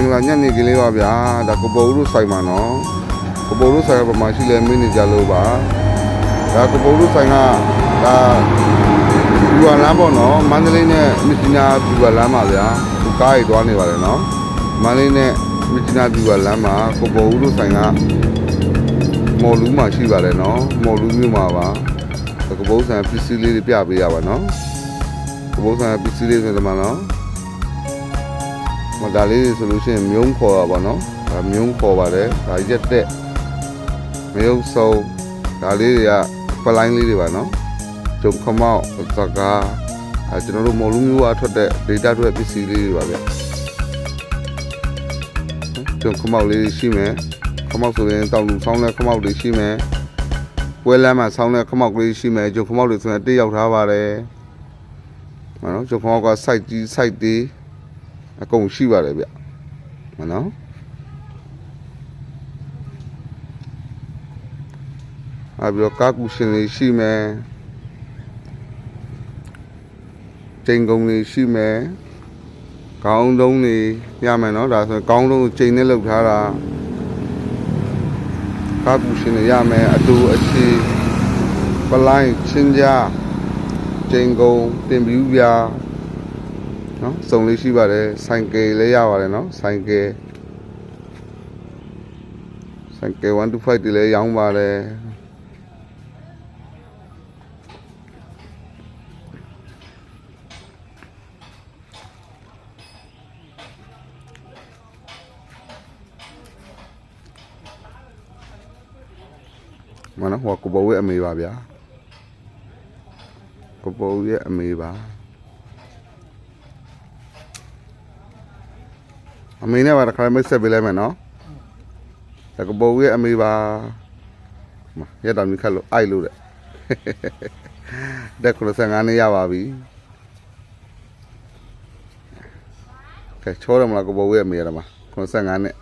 င်္ဂလာညနေခင်းလေးပါဗျာဒါကပိုတို့ဆိုင်မှာနော်ကပိုတို့ဆိုင်ကပမာရှိလဲမင်းနေကြလို့ပါဒါကပိုတို့ဆိုင်ကဒါဘူဝလမ်းပေါ့နော်မန္တလေးနဲ့မြစ်ကြီးနားဘူဝလမ်းပါဗျာသူကားရီသွားနေပါတယ်နော်မန္တလေးနဲ့မြစ်ကြီးနားဘူဝလမ်းမှာကပိုတို့ဆိုင်ကမော်လူးမှာရှိပါတယ်နော်မော်လူးမြို့မှာပါဒါကပိုဆိုင်ပစ္စည်းလေးတွေပြပေးရပါနော်ကပိုဆိုင်ပစ္စည်းလေးဆိုတော့မနော် မဒါလေးတွေဆိုလို့ရှိရင်မြုံခေါ်တာပါနော်ဒါမြုံခေါ်ပါတယ်ဒါရက်တက်မယုံဆုံးဒါလေးတွေကပလိုင်းလေးတွေပါနော်ဂျုံခမောက်ဇကာအဲကျွန်တော်တို့မော်လူမျိုးကထွက်တဲ့ data တွေပစ္စည်းလေးတွေပါဗျဂျုံခမောက်လေးတွေရှိမယ်ခမောက်ဆိုရင်တောင်လူဆောင်းတဲ့ခမောက်တွေရှိမယ်ပွဲလမ်းမှာဆောင်းတဲ့ခမောက်ကလေးရှိမယ်ဂျုံခမောက်တွေဆိုရင်တိတ်ရောက်ထားပါတယ်နော်ဂျုံခမောက်က site ကြီး site တွေ အကုန်ရှိပါတယ်ဗျမနော်အပြီးတော့ကာကူရှင်တွေရှိမယ်ချိန်ကုန်တွေရှိမယ်ခေါင်းတုံးတွေရမယ်နော်ဒါဆိုရင်ခေါင်းတုံးကိုချိန်နဲ့လောက်ထားတာကာကူရှင်တွေရမယ်အတူအချီပလိုင်းချင်းကြားချိန်ကုန်တင်ပြူပြာ နော်စုံလေးရှိပါတယ်ဆိုင်ကယ်လည်းရပါတယ်နော်ဆိုင်ကယ်ဆိုင်ကယ်125တွေလည်းရောင်းပါတယ်မနော်ဟိုကကိုဘဝရဲ့အမေပါဗျာကိုဘဝရဲ့အမေပါ အမေနဲ့ပါတခါမိတ်ဆက်ပေးလိုက်မယ်နော်တကပိုးရဲ့အမေပါမရက်တော်မြခတ်လို့အိုက်လို့တဲ့တက်95နှစ်ရပါပြီကဲချောရမလားကပိုးရဲ့အမေရမှာ95နှစ်